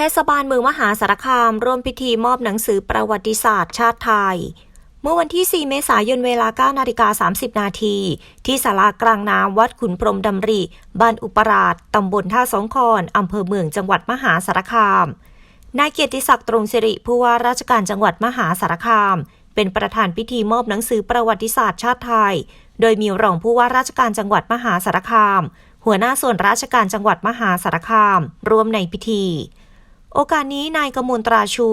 เทศบาลเมืองมหาสารคามร่วมพิธีมอบหนังสือประวัติศาสตร์ชาติไทย เมื่อวันที่ 4 เมษายนเวลา 9 นาฬิกา 30 นาที ที่ศาลากลางน้ำวัดขุนพรมดำริบ้านอุปราชตำบลท่าสองคอนอำเภอเมืองจังหวัดมหาสารคาม นายเกียรติศักดิ์ตรงสิริผู้ว่าราชการจังหวัดมหาสารคาม เป็นประธานพิธีมอบหนังสือประวัติศาสตร์ชาติไทย โดยมีรองผู้ว่าราชการจังหวัดมหาสารคาม หัวหน้าส่วนราชการจังหวัดมหาสารคาม ร่วมในพิธี โอกาสนี้นายกมลตราชู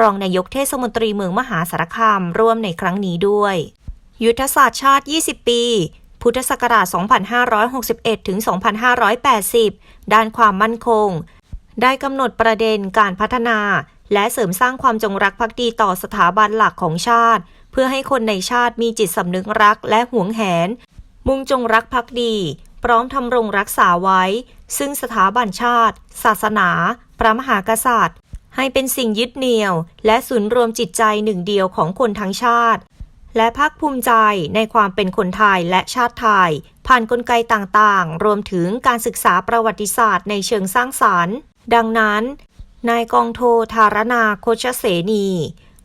รองนายกเทศมนตรีเมืองมหาสารคามร่วมในครั้งนี้ด้วย ยุทธศาสตร์ชาติ 20 ปี พุทธศักราช 2561 ถึง 2580 ด้านความมั่นคง ได้กำหนดประเด็นการพัฒนา และเสริมสร้างความจงรักภักดีต่อสถาบันหลักของชาติ เพื่อให้คนในชาติมีจิตสำนึกรักและหวงแหน มุ่งจงรักภักดี พร้อมทำรงรักษาไว้ ซึ่งสถาบันชาติ ศาสนา พระมหากษัตริย์ ให้เป็นสิ่งยึดเหนี่ยว และศูนย์รวมจิตใจหนึ่งเดียวของคนทั้งชาติ และภาคภูมิใจในความเป็นคนไทยและชาติไทย ผ่านนกลไกต่างๆ รวมถึงการศึกษาประวัติศาสตร์ในเชิงสร้างสารรค์ ดังนั้น นายกองโทธารนาโคชเสนี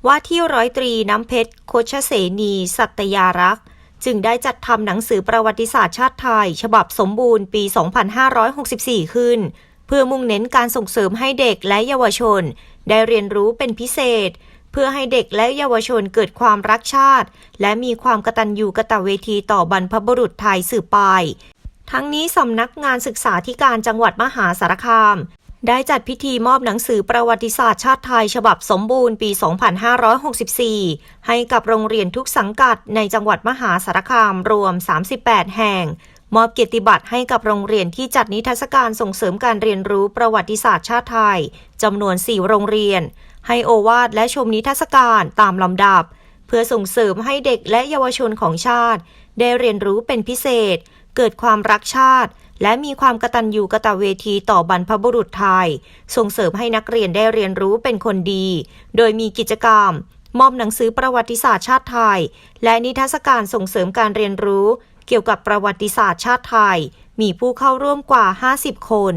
ว่าที่ร้อยตรีน้ำเพชรโคชเสนี สัตยารักษ์จึงได้จัดทำหนังสือประวัติศาสตร์ชาติไทย ฉบับสมบูรณ์ปี 2564 ขึ้น พื่อมุ่งเน้นการส่งเสริมให้เด็กและเยาวชน ได้เรียนรู้เป็นพิเศษ เพื่อให้เด็กและเยาวชนเกิดความรักชาติ และมีความกตัญญูกตเวทีต่อบรรพบุรุษไทยสืบไป ทั้งนี้สำนักงานศึกษาธิการจังหวัดมหาสารคาม ได้จัดพิธีมอบหนังสือประวัติศาสตร์ชาติไทย ฉบับสมบูรณ์ปี 2564 ให้กับโรงเรียนทุกสังกัดในจังหวัดมหาสารคามรวม 38 แห่ง มอบเกียรติบัตรให้กับโรงเรียนที่จัดนิทรรศการส่งเสริมการเรียนรู้ประวัติศาสตร์ชาติไทยจำนวน 4 โรงเรียน ให้โอวาทและชมนิทรรศการตามลำดับ เพื่อส่งเสริมให้เด็กและเยาวชนของชาติ ได้เรียนรู้เป็นพิเศษ เกิดความรักชาติ และมีความกตัญญูกตเวทีต่อบรรพบุรุษไทย ส่งเสริมให้นักเรียนได้เรียนรู้เป็นคนดี โดยมีกิจกรรมมอบหนังสือประวัติศาสตร์ชาติไทย และนิทรรศการส่งเสริมการเรียนรู้ เกี่ยวกับประวัติศาสตร์ชาติไทย มีผู้เข้าร่วมกว่า 50 คน